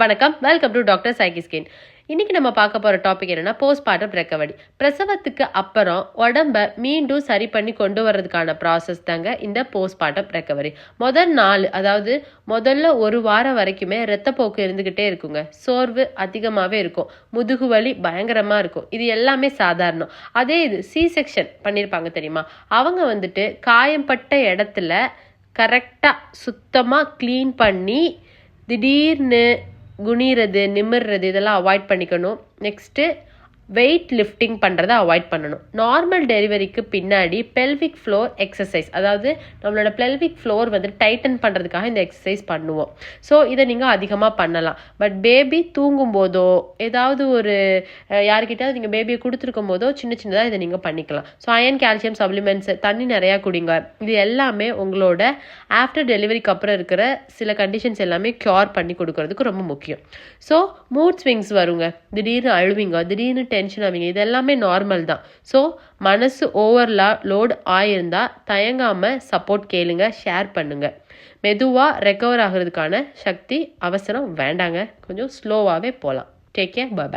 வணக்கம். Welcome to doctor சைக்கி skin இன்னைக்கு நம்ம பார்க்க போகிற டாபிக் என்னன்னா போஸ்ட்மார்ட்டம் ரெக்கவரி பிரசவத்துக்கு அப்புறம் உடம்ப மீண்டும் சரி பண்ணி கொண்டு வர்றதுக்கான ப்ராசஸ் தாங்க இந்த போஸ்ட்மார்ட்டம் ரெக்கவரி முதல் நாள் அதாவது முதல்ல ஒரு வாரம் வரைக்குமே ரத்தப்போக்கு இருந்துக்கிட்டே இருக்குங்க. சோர்வு அதிகமாகவே இருக்கும். முதுகு வலி பயங்கரமாக இருக்கும். இது எல்லாமே சாதாரணம். அதே இது சி செக்ஷன் பண்ணியிருப்பாங்க தெரியுமா? அவங்க வந்துட்டு காயம்பட்ட இடத்துல கரெக்டாக சுத்தமாக க்ளீன் பண்ணி திடீர்னு குனிறது நிமிர்றது இதெல்லாம் அவாய்ட் பண்ணிக்கணும். நெக்ஸ்ட்டு வெயிட் லிஃப்டிங் பண்ணுறதை அவாய்ட் பண்ணணும். நார்மல் டெலிவரிக்கு பின்னாடி பெல்விக் ஃப்ளோர் எக்ஸசைஸ் அதாவது நம்மளோட பெல்விக் ஃப்ளோர் வந்து டைட்டன் பண்ணுறதுக்காக இந்த எக்ஸசைஸ் பண்ணுவோம். ஸோ இதை நீங்கள் அதிகமாக பண்ணலாம். பட் பேபி தூங்கும் போதோ ஏதாவது ஒரு அஹ், யாருக்கிட்டாவது நீங்கள் பேபியை கொடுத்துருக்கும் போதோ சின்ன சின்னதாக இதை நீங்கள் பண்ணிக்கலாம். ஸோ அயன் கால்சியம் சப்ளிமெண்ட்ஸ் தண்ணி நிறையா குடிங்க. இது எல்லாமே உங்களோட ஆஃப்டர் டெலிவரிக்கு அப்புறம் இருக்கிற சில கண்டிஷன்ஸ் எல்லாமே க்யூர் பண்ணி கொடுக்கறதுக்கு ரொம்ப முக்கியம். ஸோ மூட் ஸ்விங்ஸ் வருங்க. திடீர்னு அழுவிங்க திடீர்னு டென்ஷன் ஆவீங்க. இது எல்லாமே நார்மல் தான். ஸோ மனசு ஓவர்லா லோட் ஆயிருந்தால் தயங்காமல் சப்போர்ட் கேளுங்க ஷேர் பண்ணுங்கள் மெதுவாக ரெக்கவர் ஆகிறதுக்கான சக்தி அவசரம் வேண்டாங்க. கொஞ்சம் ஸ்லோவாகவே போகலாம் டேக் கேர் பாய்